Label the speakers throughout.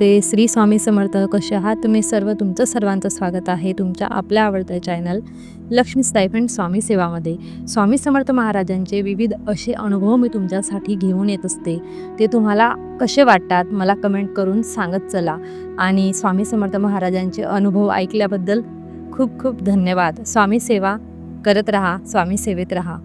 Speaker 1: नमस्ते श्री स्वामी समर्थ कसे आहात? तुम्ही सर्व तुमचं सर्वांचं स्वागत आहे तुमच्या आपल्या आवडत्या चॅनल लक्ष्मी स्टायफंड स्वामी सेवामध्ये. स्वामी समर्थ महाराजांचे विविध असे अनुभव मी तुमच्यासाठी घेऊन येत असते. ते तुम्हाला कसे वाटतात? मला कमेंट करून सांगत चला. आणि स्वामी समर्थ महाराजांचे अनुभव ऐकल्याबद्दल खूप खूप धन्यवाद. स्वामी सेवा करत राहा स्वामी सेवेत राहा.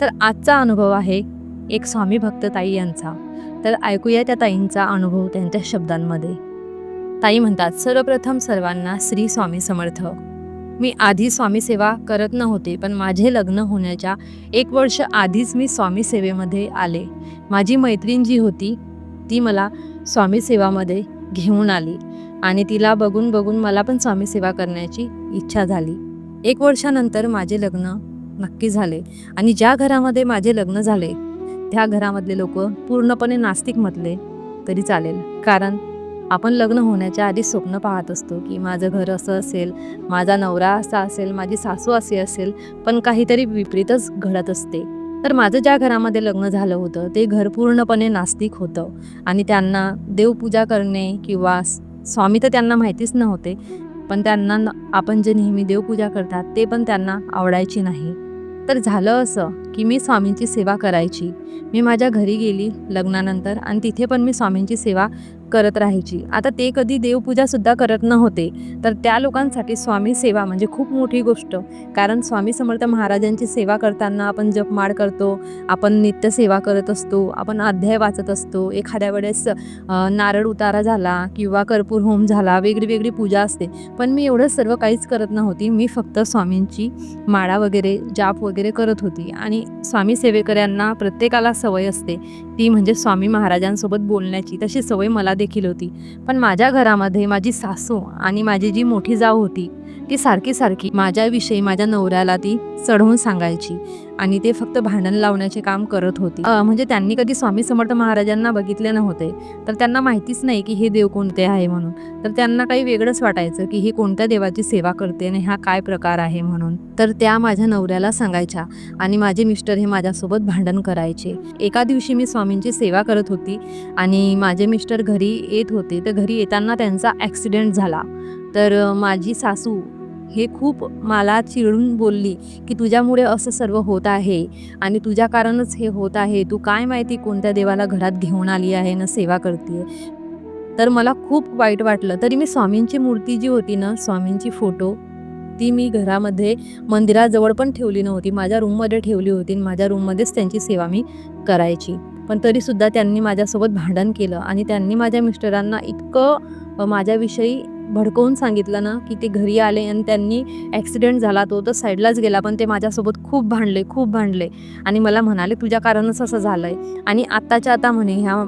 Speaker 1: तर आजचा अनुभव आहे एक स्वामी भक्त ताई यांचा. तर ऐकूया त्या ताईंचा अनुभव त्यांच्या शब्दांमध्ये. ताई म्हणतात सर्वप्रथम सर्वांना श्री स्वामी समर्थ. मी आधी स्वामी सेवा करत नव्हते पण माझे लग्न होण्याच्या एक वर्ष आधीच मी स्वामी सेवेमध्ये आले. माझी मैत्रीण जी होती ती मला स्वामी सेवामध्ये घेऊन आली आणि तिला बघून बघून मला पण स्वामी सेवा करण्याची इच्छा झाली. एक वर्षानंतर माझे लग्न नक्की झाले आणि ज्या घरामध्ये माझे लग्न झाले त्या घरामधले लोक पूर्णपणे नास्तिक म्हटले तरी चालेल. कारण आपण लग्न होण्याच्या आधी स्वप्न पाहत असतो की माझं घर असं असेल माझा नवरा असा असेल माझी सासू अशी असेल पण काहीतरी विपरीतच घडत असते. तर माझं ज्या घरामध्ये लग्न झालं होतं ते घर पूर्णपणे नास्तिक होतं. आणि त्यांना देवपूजा करणे किंवा स्वामी तर त्यांना माहितीच नव्हते पण त्यांना न- आपण जे नेहमी देवपूजा करतात ते पण त्यांना आवडायची नाही. तर झालं असं की मी स्वामींची सेवा करायची. मी माझ्या घरी गेली लग्नानंतर आणि तिथे पण मी स्वामींची सेवा करत राहायची. आता ते कधी देवपूजासुद्धा करत नव्हते. तर त्या लोकांसाठी स्वामी सेवा म्हणजे खूप मोठी गोष्ट. कारण स्वामी समर्थ महाराजांची सेवा करताना आपण जपमाळ करतो आपण नित्य सेवा करत असतो आपण अध्याय वाचत असतो. एखाद्या वेळेस नारळ उतारा झाला किंवा कर्पूर होम झाला वेगळी वेगळी पूजा असते. पण मी एवढं सर्व काहीच करत नव्हती. मी फक्त स्वामींची माळा वगैरे जाप वगैरे करत होती. आणि स्वामी सेवेकऱ्यांना प्रत्येकाला सवय असते. ती म्हणजे स्वामी महाराजांसोबत बोलण्याची. तशी सवय मला देखील होती. पण माझ्या घरामध्ये माझी सासू आणि माझी जी मोठी जाऊ होती ती सारखी सारखी माझ्याविषयी माझ्या नवऱ्याला ती चढवून सांगायची. आणि ते फक्त भांडण लावण्याचे काम करत होती. म्हणजे त्यांनी कधी स्वामी समर्थ महाराजांना बघितले नव्हते. तर त्यांना माहितीच नाही की हे देव कोणते आहे म्हणून. तर त्यांना काही वेगळंच वाटायचं की ही कोणत्या देवाची सेवा करते आणि हा काय प्रकार आहे म्हणून. तर त्या माझ्या नवऱ्याला सांगायच्या आणि माझे मिस्टर हे माझ्यासोबत भांडण करायचे. एका दिवशी मी स्वामींची सेवा करत होती आणि माझे मिस्टर घरी येत होते. तर घरी येताना त्यांचा ॲक्सिडेंट झाला. तर माझी सासू हे खूप मला चिडून बोलली की तुझ्यामुळे असं सर्व होत आहे आणि तुझ्या कारणच हे होत आहे. तू काय माहिती कोणत्या देवाला घरात घेऊन आली आहे ना सेवा करते तर मला खूप वाईट वाटलं. तरी मी स्वामींची मूर्ती जी होती ना स्वामींची फोटो ती मी घरामध्ये मंदिराजवळ पण ठेवली नव्हती. माझ्या रूममध्ये ठेवली होती माझ्या रूममध्येच त्यांची सेवा मी करायची. पण तरीसुद्धा त्यांनी माझ्यासोबत भांडण केलं आणि त्यांनी माझ्या मिस्टरांना इतकं माझ्याविषयी भडकवून सांगितलं ना की ते घरी आले आणि त्यांनी ॲक्सिडेंट झाला तो तर साईडलाच गेला पण ते माझ्यासोबत खूप भांडले खूप भांडले. आणि मला म्हणाले तुझ्या कारणच असं झालं आहे आणि आत्ताच्या आता म्हणे ह्या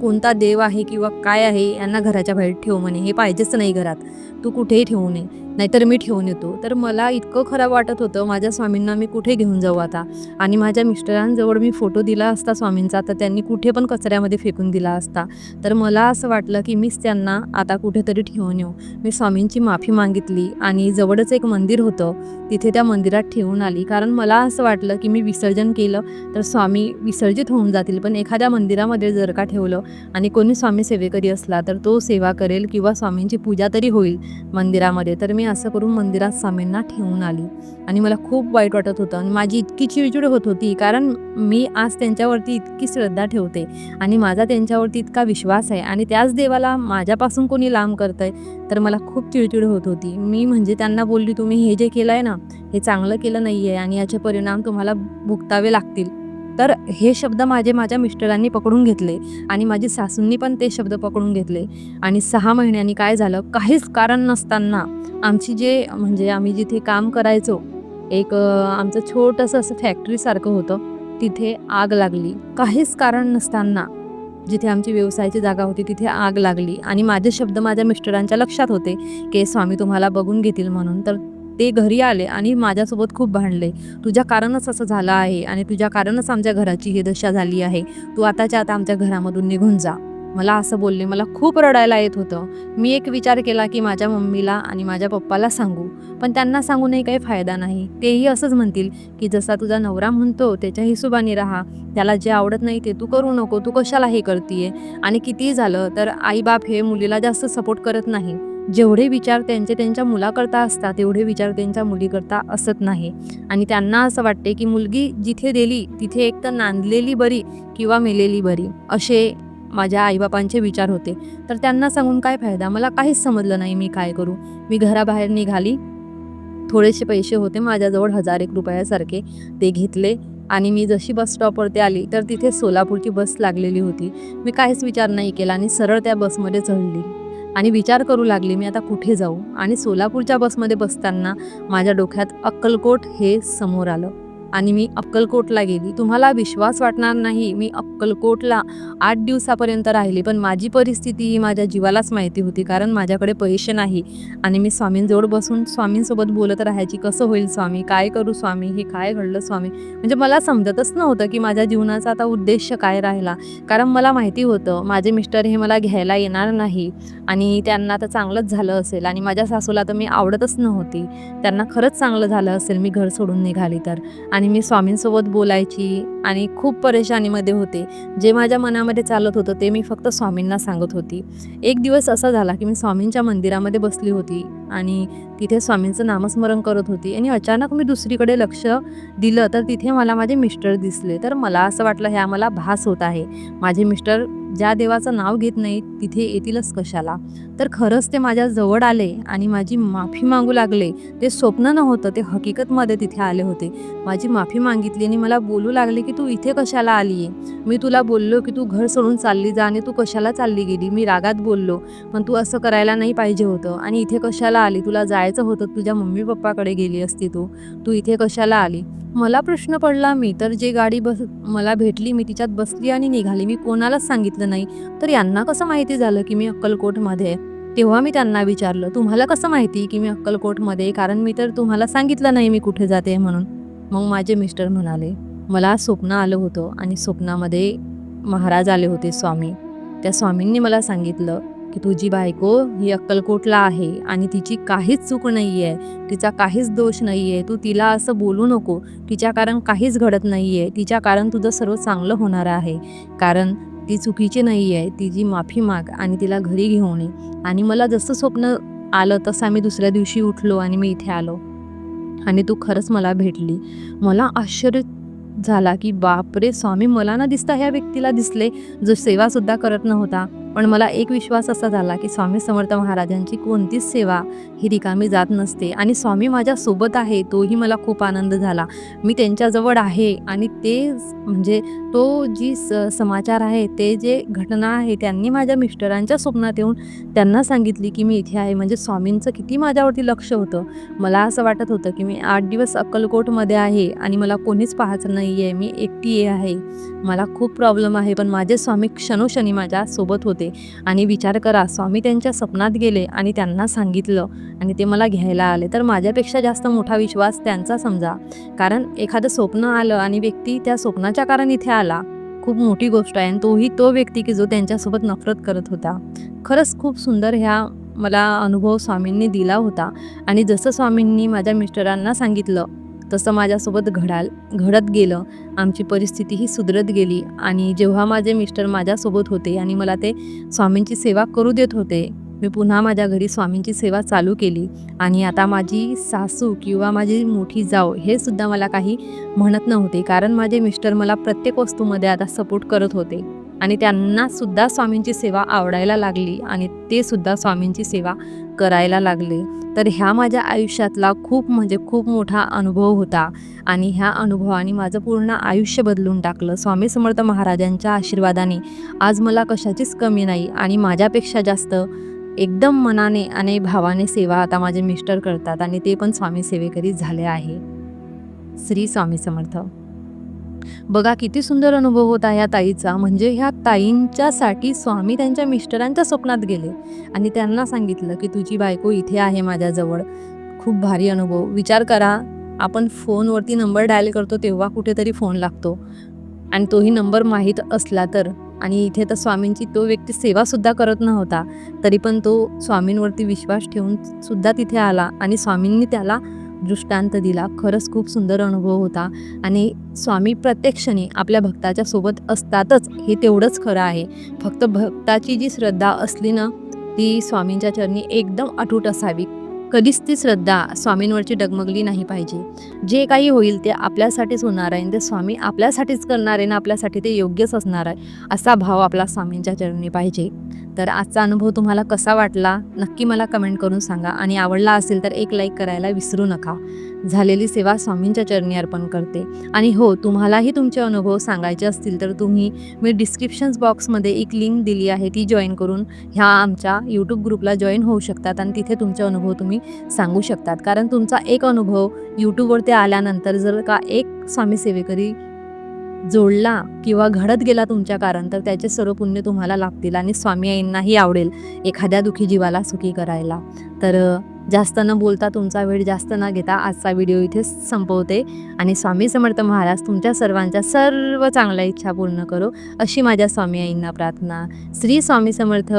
Speaker 1: कोणता देव आहे किंवा काय आहे यांना घराच्या बाहेर ठेव म्हणे. हे पाहिजेच नाही घरात. तू कुठेही ठेवू नये. नाहीतर मी ठेवून येतो. तर मला इतकं खराब वाटत होतं. माझ्या स्वामींना मी कुठे घेऊन जाऊ आता? आणि माझ्या मिस्टरांजवळ मी फोटो दिला असता स्वामींचा. तर त्यांनी कुठे पण कचऱ्यामध्ये फेकून दिला असता. तर मला असं वाटलं की मीच त्यांना आता कुठेतरी ठेवून येऊ. मी स्वामींची माफी मागितली आणि जवळच एक मंदिर होतं. तिथे त्या मंदिरात ठेवून आली. कारण मला असं वाटलं की मी विसर्जन केलं तर स्वामी विसर्जित होऊन जातील. पण एखाद्या मंदिरामध्ये जर का ठेवलं. आणि कोणी स्वामी सेवेकरी असला तर तो सेवा करेल किंवा स्वामींची पूजा तरी होईल मंदिरामध्ये. तर मी असं करून मंदिरात स्वामींना ठेवून आली. आणि मला खूप वाईट वाटत होतं. आणि माझी इतकी चिडचिड होत होती. कारण मी आज त्यांच्यावरती इतकी श्रद्धा ठेवते. आणि माझा त्यांच्यावरती इतका विश्वास आहे. आणि त्याच देवाला माझ्यापासून कोणी लांब करत आहे तर मला खूप चिडचिड होत होती. मी म्हणजे त्यांना बोलली तुम्ही हे जे केलं आहे ना हे चांगलं केलं नाही आहे आणि याचे परिणाम तुम्हाला भुगतावे लागतील. तर हे शब्द माझे माझ्या मिस्टरांनी पकडून घेतले आणि माझी सासूंनी पण ते शब्द पकडून घेतले. आणि सहा महिन्यांनी काय झालं? काहीच कारण नसताना आमची जे म्हणजे आम्ही जिथे काम करायचो एक आमचं छोटंसं असं फॅक्टरीसारखं होतं तिथे आग लागली. काहीच कारण नसताना जिथे आमची व्यवसायाची जागा होती तिथे आग लागली. आणि माझे शब्द माझ्या मिस्टरांच्या लक्षात होते की स्वामी तुम्हाला बघून घेतील म्हणून. तर ते घरी आले आणि माझ्यासोबत खूप भांडले. तुझ्या कारणच असं झालं आहे आणि तुझ्या कारणच आमच्या घराची ही दशा झाली आहे. तू आताच्या आता आमच्या घरामधून निघून जा. मला असं बोलले मला खूप रडायला येत होतं. मी एक विचार केला की माझ्या मम्मीला आणि माझ्या पप्पाला सांगू. पण त्यांना सांगूनही काही फायदा नाही. तेही असंच म्हणतील की जसा तुझा नवरा म्हणतो त्याच्या हिशोबाने राहा. त्याला जे आवडत नाही ते तू करू नको. तू कशाला हे करतीये? आणि कितीही झालं तर आईबाप हे मुलीला जास्त सपोर्ट करत नाही. जेवढे विचार त्यांचे त्यांच्या मुलाकरता असतात तेवढे विचार त्यांच्या मुलीकरता असत नाही. आणि त्यांना असं वाटते की मुलगी जिथे दिली तिथे एक तर नांदलेली बरी किंवा मेलेली बरी असे माझ्या आईबापांचे विचार होते. तर त्यांना सांगून काय फायदा? मला काहीच समजलं नाही मी काय करू. मी घराबाहेर निघाली. थोडेसे पैसे होते माझ्याजवळ हजार एक रुपयासारखे ते घेतले. आणि मी जशी बस स्टॉपवरती आली तर तिथे सोलापूरची बस लागलेली होती. मी काहीच विचार नाही केला आणि सरळ त्या बसमध्ये चढली. आणि विचार करू लागली मी आता कुठे जाऊ? आणि सोलापूरच्या बसमध्ये बसताना माझ्या डोक्यात अक्कलकोट हे समोर आलं. आणि मी अक्कलकोटला गेली. तुम्हाला विश्वास वाटणार नाही मी अक्कलकोटला आठ दिवसापर्यंत राहिली पण माझी परिस्थिती ही माझ्या जीवालाच माहिती होती कारण माझ्याकडे पैसे नाही. आणि मी स्वामींजवळ बसून स्वामींसोबत बोलत राहायची कसं होईल स्वामी काय करू स्वामी हे काय घडलं स्वामी? म्हणजे मला समजतच नव्हतं की माझ्या जीवनाचा आता उद्देश काय राहिला कारण मला माहिती होतं माझे मिस्टर हे मला घ्यायला येणार नाही. आणि त्यांना तर चांगलंच झालं असेल आणि माझ्या सासूला तर मी आवडतच नव्हती. त्यांना खरंच चांगलं झालं असेल मी घर सोडून निघाली तर. आणि मी स्वामींसोबत बोलायची आणि खूप परेशानीमध्ये होते. जे माझ्या मनामध्ये चालत होतं ते मी फक्त स्वामींना सांगत होती. एक दिवस असा झाला की मी स्वामींच्या मंदिरामध्ये बसली होती. आणि तिथे स्वामींचं नामस्मरण करत होती. आणि अचानक मी दुसरीकडे लक्ष दिलं तर तिथे मला माझे मिस्टर दिसले. तर मला असं वाटलं ह्या मला भास होत आहे. माझे मिस्टर ज्या देवाचं नाव घेत नाही तिथे येतीलच कशाला? तर खरंच ते माझ्या जवळ आले आणि माझी माफी मागू लागले. ते स्वप्न नव्हतं ते हकीकतमध्ये तिथे आले होते. माझी माफी मागितली आणि मला बोलू लागले की तू इथे कशाला आली आहे मी तुला बोललो की तू घर सोडून चालली जा आणि तू कशाला चालली गेली? मी रागात बोललो पण तू असं करायला नाही पाहिजे होतं. आणि इथे कशाला आली? तुला जायचं होतं तुझ्या मम्मी पप्पाकडे गेली असती तू. तू इथे कशाला आली? मला प्रश्न पडला मी तर जे गाडी बस मला भेटली मी तिच्यात बसली आणि निघाली. मी कोणालाच सांगितलं नाही. तर यांना कसं माहिती झालं की मी अक्कलकोटमध्ये आहे? तेव्हा मी त्यांना विचारलं तुम्हाला कसं माहिती की मी अक्कलकोटमध्ये कारण मी तर तुम्हाला सांगितलं नाही मी कुठे जाते म्हणून. मग माझे मिस्टर म्हणाले मला स्वप्न आलं होतं आणि स्वप्नामध्ये महाराज आले होते स्वामी. त्या स्वामींनी मला सांगितलं की तुझी बायको ही अक्कलकोटला आहे आणि तिची काहीच चूक नाही आहे तिचा काहीच दोष नाही आहे तू तिला असं बोलू नको. तिच्या कारण काहीच घडत नाही आहे तिच्या कारण तुझं सर्व चांगलं होणार आहे. कारण ती चुकीची नाही आहे तिची माफी माग आणि तिला घरी घेऊन ये. आणि मला जसं स्वप्न आलं तसं आम्ही दुसऱ्या दिवशी उठलो आणि मी इथे आलो. आणि तू खरंच मला भेटली. मला आश्चर्य झाला की बापरे स्वामी मला ना दिसता ह्या व्यक्तीला दिसले जो सेवासुद्धा करत नव्हता. पण मला एक विश्वास असा झाला की स्वामी समर्थ महाराजांची कोणतीच सेवा ही रिकामी जात नसते. आणि स्वामी माझ्यासोबत आहे तोही मला खूप आनंद झाला. मी त्यांच्याजवळ आहे आणि ते म्हणजे तो जी स समाचार आहे ते जे घटना आहे त्यांनी माझ्या मिस्टरांच्या स्वप्नात येऊन त्यांना सांगितली की मी इथे आहे. म्हणजे स्वामींचं किती माझ्यावरती लक्ष होतं. मला असं वाटत होतं की मी आठ दिवस अक्कलकोटमध्ये आहे आणि मला कोणीच पाहायचं नाही आहे मी एकटी आहे. मला खूप प्रॉब्लेम आहे पण माझे स्वामी क्षणोक्षणी माझ्यासोबत होते. होते. आणि विचार करा स्वामी त्यांच्या स्वप्नात गेले आणि त्यांना सांगितलं आणि ते मला घ्यायला आले. तर माझ्यापेक्षा जास्त मोठा विश्वास त्यांचा समजा. कारण एखादं स्वप्न आलं आणि व्यक्ती त्या स्वप्नाच्या कारण इथे आला खूप मोठी गोष्ट आहे. आणि तोही तो व्यक्ती की जो त्यांच्यासोबत नफरत करत होता. खरंच खूप सुंदर ह्या मला अनुभव स्वामींनी दिला होता. आणि जसं स्वामींनी माझ्या मिस्टरांना सांगितलं तसं माझ्यासोबत घडाल घडत गेलं आमची परिस्थितीही सुधरत गेली आणि जेव्हा माझे मिस्टर माझ्यासोबत होते आणि मला ते स्वामींची सेवा करू देत होते मी पुन्हा माझ्या घरी स्वामींची सेवा चालू केली आणि आता माझी सासू किंवा माझी मोठी जाव हे सुद्धा मला काही म्हणत नव्हते कारण माझे मिस्टर मला प्रत्येक वस्तूमध्ये आता सपोर्ट करत होते आणि त्यांना सुद्धा स्वामींची सेवा आवडायला लागली आणि ते सुद्धा स्वामींची सेवा करायला लागले. तर ह्या माझ्या आयुष्यातला खूप म्हणजे खूप मोठा अनुभव होता. आणि ह्या अनुभवाने माझं पूर्ण आयुष्य बदलून टाकलं. स्वामी समर्थ महाराजांच्या आशीर्वादाने. आज मला कशाचीच कमी नाही आणि माझ्यापेक्षा जास्त एकदम मनाने आणि भावाने सेवा आता माझे मिस्टर करतात आणि ते पण स्वामी सेवेकरी झाले आहे. श्री स्वामी समर्थ. बघा किती सुंदर अनुभव होता ह्या ताईचा. म्हणजे ह्या ताईंच्यासाठी स्वामी त्यांच्या मिस्टरांच्या स्वप्नात गेले. आणि त्यांना सांगितलं की तुझी बायको इथे आहे माझ्याजवळ. खूप भारी अनुभव. विचार करा. आपण फोनवरती नंबर डायल करतो तेव्हा कुठेतरी फोन लागतो. आणि तोही नंबर माहीत असला तर. आणि इथे तर स्वामींची तो व्यक्ती सेवासुद्धा करत नव्हता. तरी पण तो स्वामींवरती विश्वास ठेवून सुद्धा तिथे आला. आणि स्वामींनी त्याला दृष्टांत दिला. खरंच खूप सुंदर अनुभव होता. आणि स्वामी प्रत्यक्षाने आपल्या भक्ताच्या सोबत असतातच हे तेवढंच खरं आहे. फक्त भक्ताची जी श्रद्धा असली ना ती स्वामींच्या चरणी एकदम अटूट असावी. कधीच ती श्रद्धा स्वामींवरची डगमगली नाही पाहिजे. जे काही होईल ते आपल्यासाठीच होणार आहे आणि ते स्वामी आपल्यासाठीच करणार आहे ना आपल्यासाठी ते योग्यच असणार आहे असा भाव आपला स्वामींच्या चरणी पाहिजे. तर आजचा अनुभव तुम्हाला कसा वाटला? नक्की मला कमेंट करून सांगा आणि आवडला असेल तर एक लाईक करायला विसरू नका. झालेली सेवा स्वामींच्या चरणी अर्पण करते. आणि हो तुम्हालाही तुमचे अनुभव सांगायचे असतील तर तुम्ही मी डिस्क्रिप्शन्स बॉक्समध्ये एक लिंक दिली आहे ती जॉईन करून ह्या आमच्या यूट्यूब ग्रुपला जॉईन होऊ शकतात आणि तिथे तुमचे अनुभव तुम्ही सांगू शकतात. कारण तुमचा एक अनुभव यूट्यूबवरती आल्यानंतर जर का एक स्वामी सेवेकरी जोडला किंवा घडत गेला तुमच्या कारण तर त्याचे सर्व पुण्य तुम्हाला लागतील आणि स्वामी आईंनाही आवडेल एखाद्या दुखी जीवाला सुखी करायला. तर जास्त न बोलता तुमचा वेळ जास्त न घेता आजचा व्हिडिओ इथे संपवते. आणि स्वामी समर्थ महाराज तुमच्या सर्वांच्या सर्व चांगल्या इच्छा पूर्ण करो अशी माझ्या स्वामी आईंना प्रार्थना. श्री स्वामी समर्थ.